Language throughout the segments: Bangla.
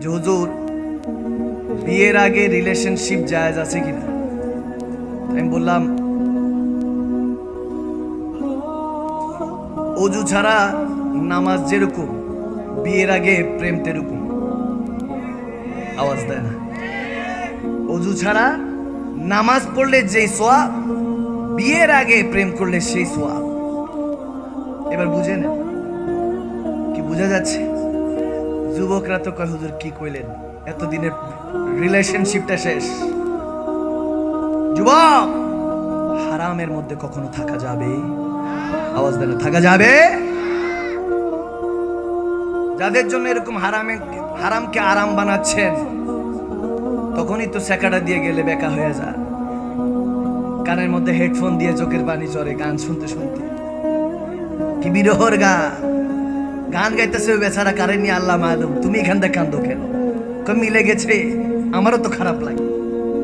যে হুজুর বিয়ের আগে রিলেশনশিপ জায়জ আছে কিনা? আমি বললাম, অজু ছাড়া নামাজ যেরকম, বিয়ের আগে প্রেম তেরকম। আওয়াজ দেয় না। অজু ছাড়া নামাজ পড়লে যেই সোয়াব বিয়ের আগে প্রেম করলে সেই সোয়াব এবার বুঝে নেন কি বোঝা যাচ্ছে? যুবকরা তো কয়, হুজুর, কি কইলেন? এতদিনের রিলেশনশিপটা শেষ। যুবক, হারামের মধ্যে কখনো থাকা যাবে? আওয়াজ দেন, থাকা যাবে? যাদের জন্য এরকম হারামে, হারামকে আরাম বানাচ্ছেন, তখনই তো সেকাটা দিয়ে গেলে বেকা হয়ে যায়। কানের মধ্যে হেডফোন দিয়ে চোখের পানি চড়ে গান শুনতে শুনতে। কি বিরহর গান! গান গাইতেছে ওই বেচারা, কারে নিয়ে আল্লাহ মালুম তুমি এখান থেকে কান্দো কেন? মিলে গেছে আমারও তো খারাপ লাগে।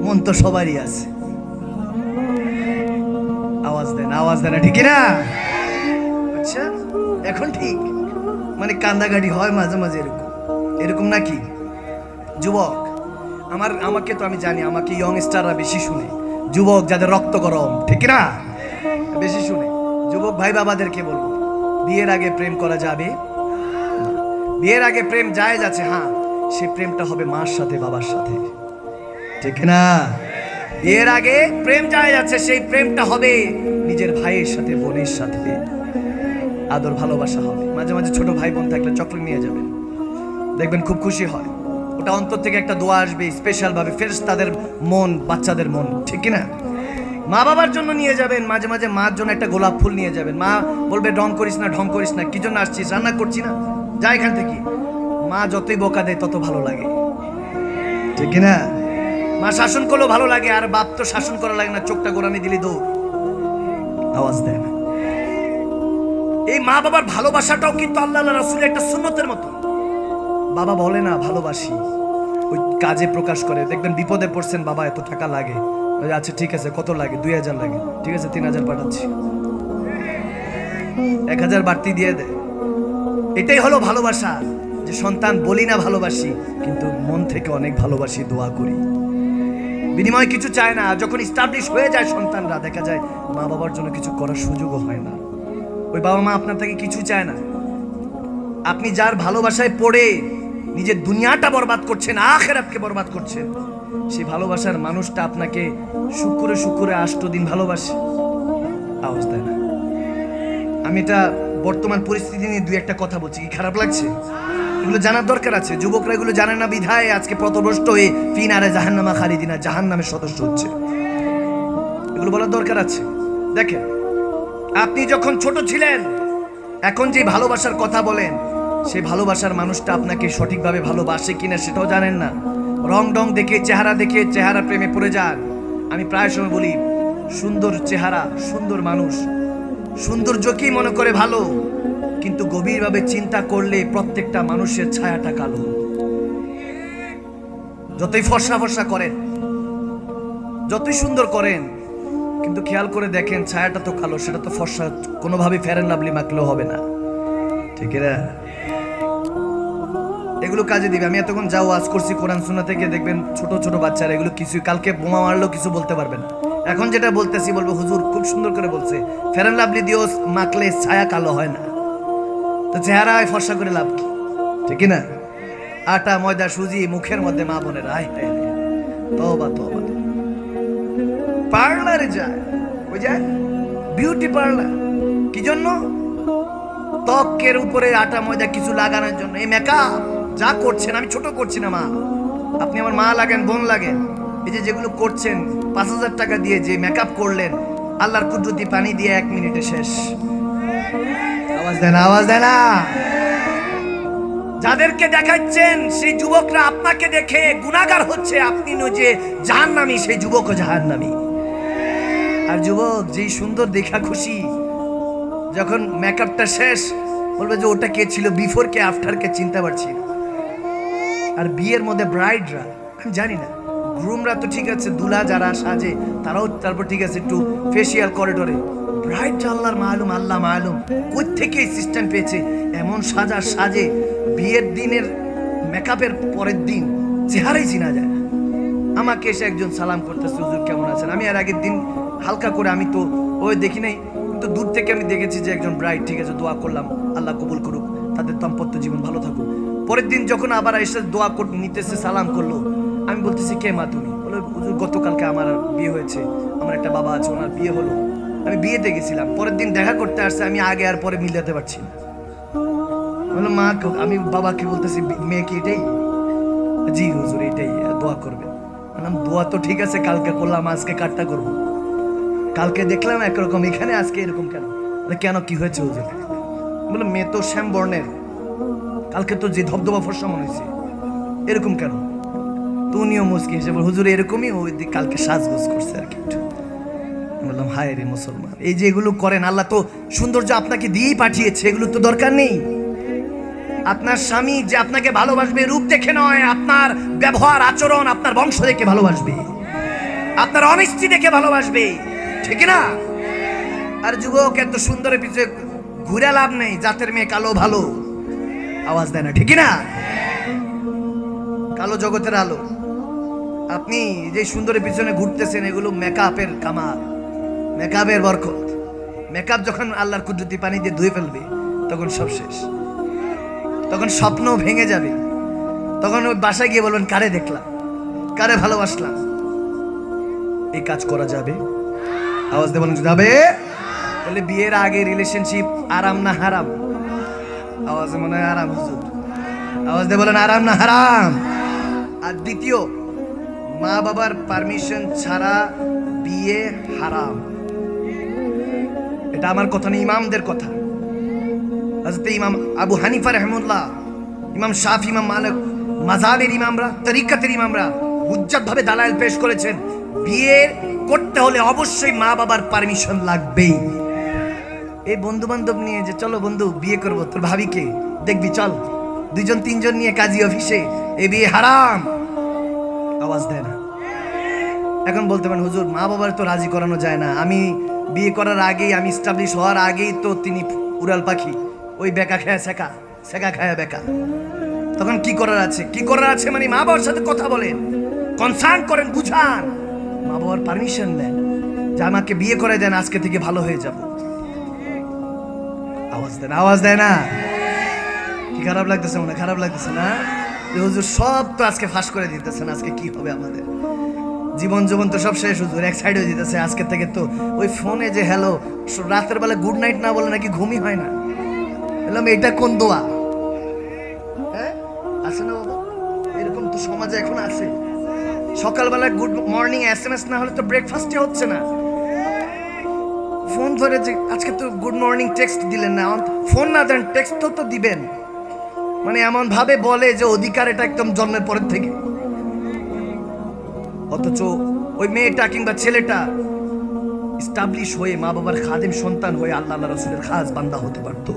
মন তো সবারই আছে। আওয়াজ দেন আওয়াজ দেন, ঠিক না আচ্ছা এখন ঠিক। মানে কান্দাগাড়ি হয় মাঝে মাঝে এরকম। এরকম নাকি? যুবক, আমার, আমাকে তো আমি জানি, আমাকে ইয়ং স্টাররা বেশি শুনে। যুবক, যাদের রক্ত গরম, ঠিক না বেশি শুনে। যুবক ভাই বাবাদেরকে বলব, বিয়ের আগে প্রেম করা যাবে। বিয়ের আগে প্রেম জায়েজ আছে হ্যাঁ। সে প্রেমটা হবে মার সাথে, বাবার সাথে। ঠিক না বিয়ের আগে প্রেম জায়েজ আছে, সেই প্রেমটা হবে নিজের ভাইয়ের সাথে, বোনের সাথে। আদর, ভালোবাসা হবে। মাঝে মাঝে ছোট ভাই বোন থাকলে চকলেট নিয়ে যাবেন দেখবেন খুব খুশি হয়। ওটা অন্তর থেকে একটা দোয়া আসবে স্পেশালভাবে ফের তাদের মন, বাচ্চাদের মন। ঠিক না মা বাবার জন্য নিয়ে যাবেন, মাঝে মাঝে মার জন্য একটা গোলাপ ফুল নিয়ে যাবেন। মা বলবে, ঢং করিস না, ঢং করিস না। কি জন্য আসছিস? রান্না করছি না? যা এখান থেকে। মা যতই বোকা দেয়, তত ভালো লাগে। ঠিক না মা শাসন করলেও ভালো লাগে, আর বাপ তো শাসন করা লাগে না। চোখটা গোড়ামি দিলি দৌড়। আওয়াজ দেয় না এই মা বাবার ভালোবাসাটাও কিন্তু আল্লাহ রাসুলের একটা সুন্নতের মতো। বাবা বলে না, ভালোবাসি। ওই কাজে প্রকাশ করে। দেখবেন বিপদে পড়ছেন, বাবা, এত টাকা লাগে। আচ্ছা ঠিক আছে, কত লাগে? দুই হাজার লাগে। ঠিক আছে, তিন হাজার পাঠাচ্ছি। এক হাজার বাড়তি দিয়ে দে। এটাই হলো ভালোবাসা, যে সন্তান বলি না ভালোবাসি, কিন্তু মন থেকে অনেক ভালোবাসি, দোয়া করি। বিনিময় কিছু চায় না, যখন স্টাবলিশ হয়ে যায় সন্তানরা, দেখা যায় মা বাবার জন্য কিছু করার সুযোগও হয় না। ওই বাবা মা আপনার থেকে কিছু চায় না। আপনি যার ভালোবাসায় পড়ে নিজের দুনিয়াটা বরবাদ করছেন, আখেরাতকে বরবাদ করছেন, সেই ভালোবাসার মানুষটা আপনাকে শুক্রে শুক্রে আষ্ট দিন ভালোবাসে। আওয়াজ দেয় না। আমি এটা বর্তমান পরিস্থিতি নিয়ে দুই একটা কথা বলছি, কি খারাপ লাগছে? এগুলো জানার দরকার আছে। যুবকরা এগুলো জানে না, বিধায় আজকে পথভ্রষ্ট হয়ে ফিনারে জাহান্নামা খালিদিনা, জাহান্নামের সদস্য হচ্ছে। এগুলো বলার দরকার আছে। দেখেন, আপনি যখন ছোট ছিলেন, এখন যে ভালোবাসার কথা বলেন, সে ভালোবাসার মানুষটা আপনাকে সঠিকভাবে ভালোবাসে কিনা সেটাও জানেন না। রং ডং দেখে, চেহারা দেখে, চেহারা প্রেমে পড়ে যান। আমি প্রায় সময় বলি, সুন্দর চেহারা, সুন্দর মানুষ সৌন্দর্যকেই মনে করে ভালো, কিন্তু গভীরভাবে চিন্তা করলে প্রত্যেকটা মানুষের ছায়াটা কালো। যতই ফর্সা ফর্সা করেন, যতই সুন্দর করেন, কিন্তু খেয়াল করে দেখেন ছায়াটা তো কালো, সেটা তো ফর্সা কোনোভাবে ফেরেন লাভলি মাখলেও হবে না। ঠিক না এগুলো কাজে দিবে। আমি এতক্ষণ যাও ওয়াজ করছি কোরআন শোনা থেকে দেখবেন ছোট ছোট বাচ্চারা এগুলো কিছু কালকে বোমা মারলেও কিছু বলতে পারবে না। এখন যেটা বলতেছি, বলব, হুজুর খুব সুন্দর করে বলছে, ফেরান লাভলি দিয়েও মাখলে ছায়া কালো হয় না। তো চেহারা হয় ফর্সা করে লাভ কি? ঠিক না? আটা, ময়দা, সুজি মুখের মধ্যে মা বোনের, আয় হায়। তওবা তওবা। পার্লারে যায়, ওই যায় বিউটি পার্লার, কি জন্য? ত্বকের উপরে আটা, ময়দা কিছু লাগানোর জন্য। এই মেকআপ যা করছেন, আমি ছোট করছি না মা। আপনি আমার মা লাগেন, বোন লাগেন। এই যে যেগুলো করছেন, পাঁচ হাজার টাকা দিয়ে যে মেকআপ করলেন, আল্লাহর কুদরতি পানি দিয়ে এক মিনিটে শেষ। আওয়াজ দেন আওয়াজ দেন না যাদেরকে দেখাচ্ছেন, সেই যুবকরা আপনাকে দেখে গুণাগার হচ্ছে। আপনি যে জাহান্নামী, সেই যুবকও জাহান্নামী। আর যুবক, যেই সুন্দর দেখা খুশি, যখন মেকআপটা শেষ, বলবে যে ওটা কে ছিল? বিফোর কে আফটার কে, চিনতে পারছি। আর বিয়ের মধ্যে ব্রাইডরা আমি জানি না। গ্রুমরা তো ঠিক আছে, দুলা যারা সাজে, তারাও তারপর ঠিক আছে একটু ফেসিয়াল করিডোরে ব্রাইড আল্লাহর মালুম, আল্লাহ মালুম কই থেকে সিস্টেম পেয়েছে? এমন সাজা সাজে, বিয়ের দিনের মেকআপের পরের দিন চেহারাই চিনা যায় আমাকে এসে একজন সালাম করতেছে, হুজুর কেমন আছেন? আমি আর আগের দিন হালকা করে, আমি তো ওই দেখি নাই তো দূর থেকে আমি দেখেছি যে একজন ব্রাইট ঠিক আছে, দোয়া করলাম, আল্লাহ কবুল করুক, তাদের দাম্পত্য জীবন ভালো থাকুক। পরের দিন যখন আবার এসে দোয়া নিতেছে, সালাম করল আমি বলতেছি, কে মা তুমি? বলে, হুজুর, গতকালকে আমার বিয়ে হয়েছে, আমার একটা বাবা আছে, ওনার বিয়ে হলো। আমি বিয়েতে গেছিলাম, পরের দিন দেখা করতে আসছে, আমি আগে আর পরে মিলাতে পারছি না। বললাম, মা আমি বাবাকে বলতেছি, মেয়ে কি এটাই? জি হুজুর, এটাই দোয়া করবে। বললাম, দোয়া তো ঠিক আছে, কালকে করলাম, আজকে কাটটা করব। কালকে দেখলাম একরকম, এখানে আজকে এরকম কেন? কেন, কি হয়েছে হুজুর? বলে মেয়ে তো শ্যাম বর্ণের কালকে তো যে ধবধবা ফর্সা মনে হয়েছে এরকম কেন? তো উনিও মুসকি হিসেবে হুজুর, এরকমই ওই দিক কালকে সাজগোজ করছে আর কি একটু। বললাম, হায় রে মুসলমান, এই যে এগুলো করেন, আল্লাহ তো সৌন্দর্য আপনাকে দিয়েই পাঠিয়েছে, এগুলো তো দরকার নেই। আপনার স্বামী যে আপনাকে ভালোবাসবে, রূপ দেখে নয়, আপনার ব্যবহার, আচরণ আপনার বংশ দেখে ভালোবাসবে, আপনার অনিষ্টি দেখে ভালোবাসবে, ঠিক না? আর যুবক, এত সুন্দরের পিছনে ঘুরে লাভ নেই, জাতের মেয়ে কালো ভালো, আওয়াজ দেয় না, ঠিক না? কালো জগতের আলো। আপনি যে সুন্দরের পিছনে ঘুরতেছেন, এগুলো মেকআপের কামাল। মেকআপের বরকত। মেকআপ যখন আল্লাহর কুদরতি পানি দিয়ে ধুয়ে ফেলবে, তখন সব শেষ। তখন স্বপ্ন ভেঙে যাবে। তখন ওই বাসায় গিয়ে বলবেন, কারে দেখলাম? কারে ভালোবাসলাম? এই কাজ করা যাবে? আওয়াজ দিয়ে বলেন, যাবে? তাহলে বিয়ের আগে রিলেশনশিপ আরাম না হারাম? আওয়াজে মনে হয় আরাম আওয়াজ দিয়ে বলেন, আরাম না হারাম? আর দ্বিতীয় মা বাবার পারমিশন ছাড়া বিয়ে হারাম। এটা আমার কথা নেই ইমামদের কথা। ইমাম আবু হানিফা রহমুল্লাহ ইমাম শাফ, ইমাম মালিক মাজাবের ইমামরা, তরিকাতের ইমামরা হুজ্জাত ভাবে দালাল পেশ করেছেন। বিয়ে করতে হলে অবশ্যই মা বাবার পারমিশন লাগবেই। এই বন্ধু বান্ধব নিয়ে যে, চলো বন্ধু, বিয়ে করব। তোর ভাবিকে দেখবি, চল। দুজন তিনজন নিয়ে কাজী অফিসে, এ বিয়ে হারাম। আওয়াজ দেয় না। এখন বলতে পারেন, হুজুর, মা বাবার তো রাজি করানো যায় না। আমি বিয়ে করার আগেই, আমি স্টাবলিশ হওয়ার আগেই তো তিনি উড়াল পাখি। ওই বেকা খায় শেখা শেখা খায় বেকা। তখন কি করার আছে? কি করার আছে মানে মা বাবার সাথে কথা বলেন। কনসার্ন করেন, বুঝান। মা বাবার পারমিশন দেন যে আমাকে বিয়ে করে দেন, আজকে থেকে ভালো হয়ে যাব। আওয়াজ দেন, আওয়াজ দেয় না? কি খারাপ লাগতেছে মনে খারাপ লাগতেছে না? যে হুজুর সব তো আজকে ফাঁস করে দিতেছেন, আজকে কি হবে আমাদের? জীবন জীবন তো সব শেষ হুজুর, এক সাইড হয়ে যেতেছে আজকে থেকে তো ওই ফোনে যে হ্যালো রাতের বেলা গুড নাইট না বলে নাকি ঘুমই হয় না। বললাম এটা কোন দোয়া? হ্যাঁ? আছে না বাবা? এরকম তো সমাজে এখন আছে। সকালবেলা good morning S M S না হলে তো ব্রেকফাস্টই হচ্ছে না। ফোন ধরে যে, আজকে তো গুড মর্নিং টেক্সট দিলেন না ফোন না দেন টেক্সট তো দিবেন। মানে এমন ভাবে বলে যে অধিকার এটা একদম জন্মের পরের থেকে। অথচ ওই মেয়েটা কিংবা ছেলেটা স্টাবলিশ হয়ে মা বাবার খাদেম সন্তান হয়ে আল্লাহ রসুলের খাস বান্দা হতে পারতো।